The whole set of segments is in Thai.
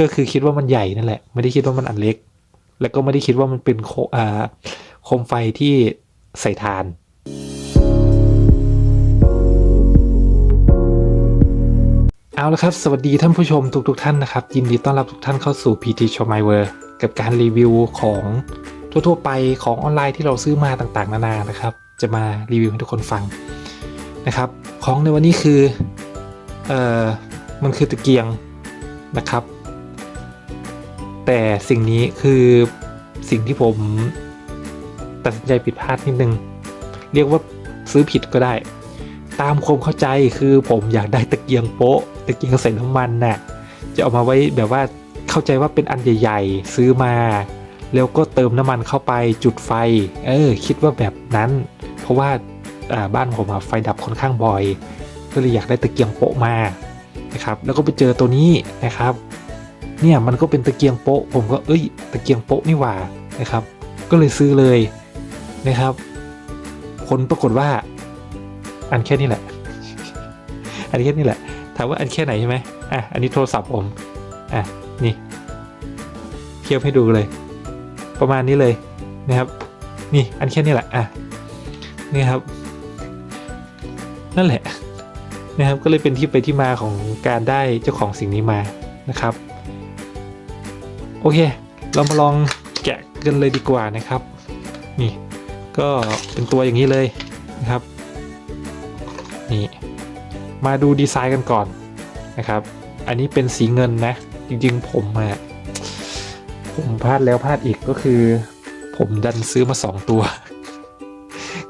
ก็คือคิดว่ามันใหญ่นั่นแหละ ไม่ได้คิดว่ามันอันเล็ก แล้วก็ไม่ได้คิดว่ามันเป็นโคอ่าโคมไฟที่ใส่ทาน เอาละครับ สวัสดีท่านผู้ชมทุกๆทท่านนะครับ ยินดีต้อนรับทุกท่านเข้าสู่ PT Show My w o r d กับการรีวิวของทั่วๆไปของออนไลน์ที่เราซื้อมาต่างๆ นานานะครับ จะมารีวิวให้ทุกคนฟังนะครับ ของในวันนี้คือ เอ่อ มันคือตะเกียงนะครับ แต่สิ่งนี้คือสิ่งที่ผมตัดสินใจผิดพลาดนิดนึง เรียกว่าซื้อผิดก็ได้ ตามความเข้าใจคือผมอยากได้ตะเกียงโป๊ะตะเกียงใส่น้ำมันน่ะจะเอามาไว้แบบว่าเข้าใจว่าเป็นอันใหญ่ ๆ ซื้อมา แล้วก็เติมน้ำมันเข้าไปจุดไฟ เออ คิดว่าแบบนั้น เพราะว่าาบ้านผมอะไฟดับค่อนข้างบ่อย ก็เลยอยากได้ตะเกียงโป๊ะมานะครับ แล้วก็ไปเจอตัวนี้นะครับ เนี่ยมันก็เป็นตะเกียงโป๊ะ ผมก็เอ้ยตะเกียงโป๊ะนี่หว่านะครับ ก็เลยซื้อเลยนะครับ ผลปรากฏว่า อันแค่นี้แหละ อันแค่นี้แหละ ถามว่าอันแค่ไหนใช่ไหมอะอันนี้โทรศัพท์ผมอะนี่เทียบให้ดูเลย ประมาณนี้เลยนะครับ นี่อันแค่นี้แหละอะนี่ครับ นั่นแหละนะครับก็เลยเป็นที่ไปที่มาของการได้เจ้าของสิ่งนี้มานะครับ เค เรามาลองแกะกันเลยดีกว่านะครับ นี่ ก็เป็นตัวอย่างนี้เลยนะครับ นี่ มาดูดีไซน์กันก่อนนะครับ อันนี้เป็นสีเงินนะ จริงๆ ผมอะผมพลาดแล้วพลาดอีกก็คือ ผมดันซื้อมาสองตัว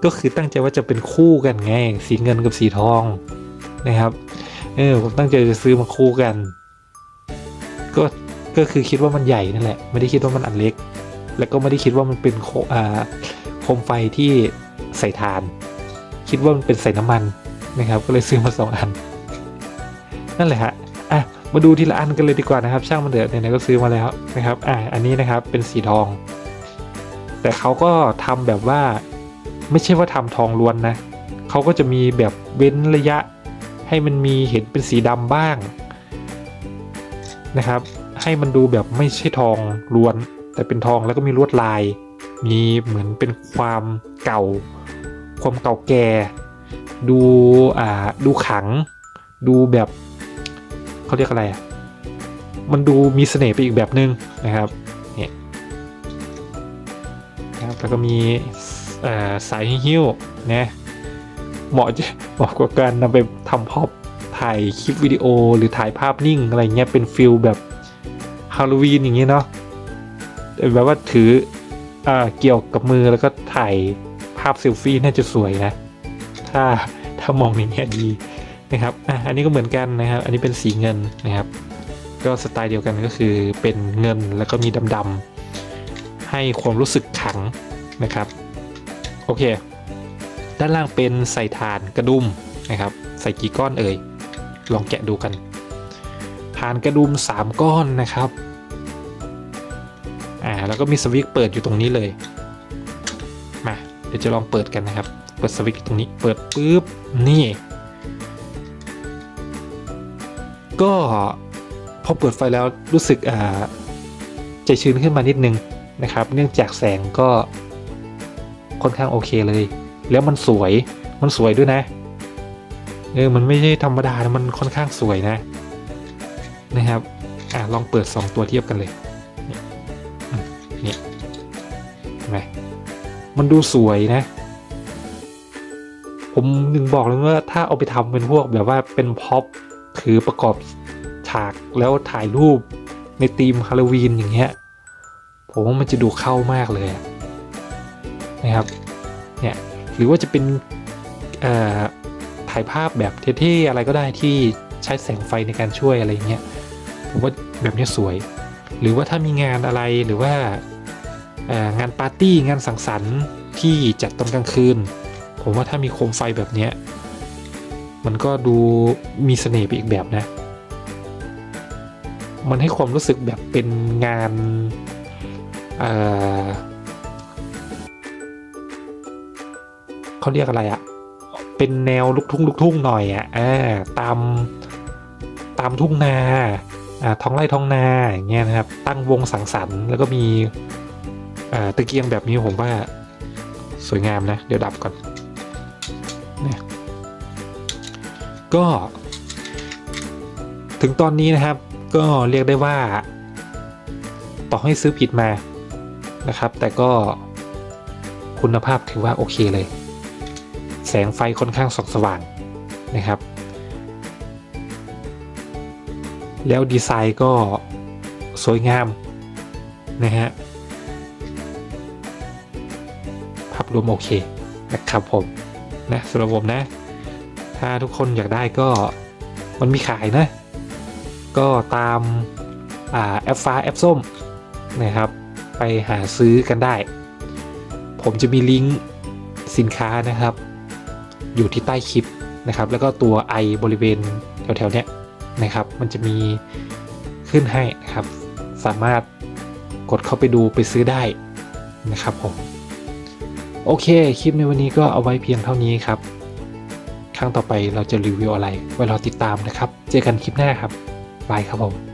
ก็คือตั้งใจว่าจะเป็นคู่กันไง สีเงินกับสีทองนะครับ เออผมตั้งใจจะซื้อมาคู่กัน ก็ ก็คือคิดว่ามันใหญ่นั่นแหละ ไม่ได้คิดว่ามันอันเล็ก แล้วก็ไม่ได้คิดว่ามันเป็นโคโคมไฟที่ใส่ทาน คิดว่ามันเป็นใส่น้ำมันนะครับ ก็เลยซื้อมาสองอัน นั่นแหละฮะอะมาดูทีละอันกันเลยดีกว่านะครับ ช่างมันเดือดไหนๆก็ซื้อมาแล้วนะครับ อะอันนี้นะครับเป็นสีทอง แต่เขาก็ทำแบบว่า ไม่ใช่ว่าทำทองล้วนนะเขาก็จะมีแบบเว้นระยะ ให้มันมีเห็นเป็นสีดำบ้างนะครับ ให้มันดูแบบไม่ใช่ทองล้วน แต่เป็นทองแล้วก็มีลวดลาย มีเหมือนเป็นความเก่า ความเก่าแก่ ดูอ่าดูขัง ดูแบบเขาเรียกอะไรอะมันดูมีเสน่ห์ไปอีกแบบนึงนะครับเนี่ยนะครับแล้วก็มีเอ่อสายหิ้วนะเหมาะจะเหมาะกับการนำไปทำพอพถ่ายคลิปวิดีโอหรือถ่ายภาพนิ่งอะไรเงี้ยเป็นฟิลแบบ ฮาโลวีนอย่างเงี้เนาะแบบว่าถืออเกี่ยวกับมือแล้วก็ถ่ายภาพเซลฟี่น่าจะสวยนะถ้าถ้ามองในแง่ดีนะครับอะอันนี้ก็เหมือนกันนะครับ อันนี้เป็นสีเงินนะครับ ก็สไตล์เดียวกันก็คือเป็นเงินแล้วก็มีดำๆให้ความรู้สึกขังนะครับโอเค ด้านล่างเป็นใส่ถ่านกระดุมนะครับ ใส่กี่ก้อนเอ่ยลองแกะดูกันถ่านกระดุม 3 ก้อนนะครับ แล้วก็มีสวิตช์เปิดอยู่ตรงนี้เลย มา เดี๋ยวจะลองเปิดกันนะครับ เปิดสวิตช์ตรงนี้ เปิดปุ๊บ นี่ ก็พอเปิดไฟแล้วรู้สึกอ่าใจชื้นขึ้นมานิดนึงนะครับ เนื่องจากแสงก็ค่อนข้างโอเคเลย แล้วมันสวย มันสวยด้วยนะ เออ มันไม่ใช่ธรรมดานะมันค่อนข้างสวยนะ นะครับ อ่าลองเปิด 2 ตัวเทียบกันเลย ไหมมันดูสวยนะ ผมถึงบอกเลยว่าถ้าเอาไปทำเป็นพวกแบบว่าเป็นพ็อปถือประกอบฉากแล้วถ่ายรูปในธีมฮาโลวีนอย่างเงี้ย ผมว่ามันจะดูเข้ามากเลยนะครับ เนี่ย หรือว่าจะเป็นถ่ายภาพแบบเท่ๆอะไรก็ได้ที่ใช้แสงไฟในการช่วยอะไรเงี้ย ผมว่าแบบนี้สวย หรือว่าถ้ามีงานอะไรหรือว่า งานปาร์ตี้งานสังสรรค์ที่จัดตอนกลางคืน ผมว่าถ้ามีโคมไฟแบบนี้มันก็ดูมีเสน่ห์ไปอีกแบบนะ มันให้ความรู้สึกแบบเป็นงานเอ่อเขาเรียกอะไรอะเป็นแนวลูกทุ่งลูกทุ่งหน่อยอะอ่าตามตามทุ่งนาอ่าท้องไร่ท้องนาอย่างเงี้ยนะครับ ตั้งวงสังสรรค์แล้วก็มี ตะเกียงแบบนี้ผมว่าสวยงามนะ เดี๋ยวดับก่อนเนี่ยก็ ถึงตอนนี้นะครับ ก็เรียกได้ว่า ต่อให้ซื้อผิดมานะครับ แต่ก็คุณภาพถือว่าโอเคเลย แสงไฟค่อนข้างส่องสว่างนะครับ แล้วดีไซน์ก็สวยงามนะฮะ รวมโอเคนะครับผมนะสำหรับผมนะ ถ้าทุกคนอยากได้ก็มันมีขายนะ ก็ตามอ่าแอปฟ้าแอปส้มนะครับ ไปหาซื้อกันได้ ผมจะมีลิงก์สินค้านะครับ อยู่ที่ใต้คลิปนะครับ แล้วก็ตัวไอบริเวณแถวๆเนี้ยนะครับ มันจะมีขึ้นให้นะครับ สามารถกดเข้าไปดูไปซื้อได้นะครับผม โอเค คลิปในวันนี้ก็เอาไว้เพียงเท่านี้ครับ ครั้งต่อไปเราจะรีวิวอะไร ไว้รอติดตามนะครับ เจอกันคลิปหน้าครับ บายครับผม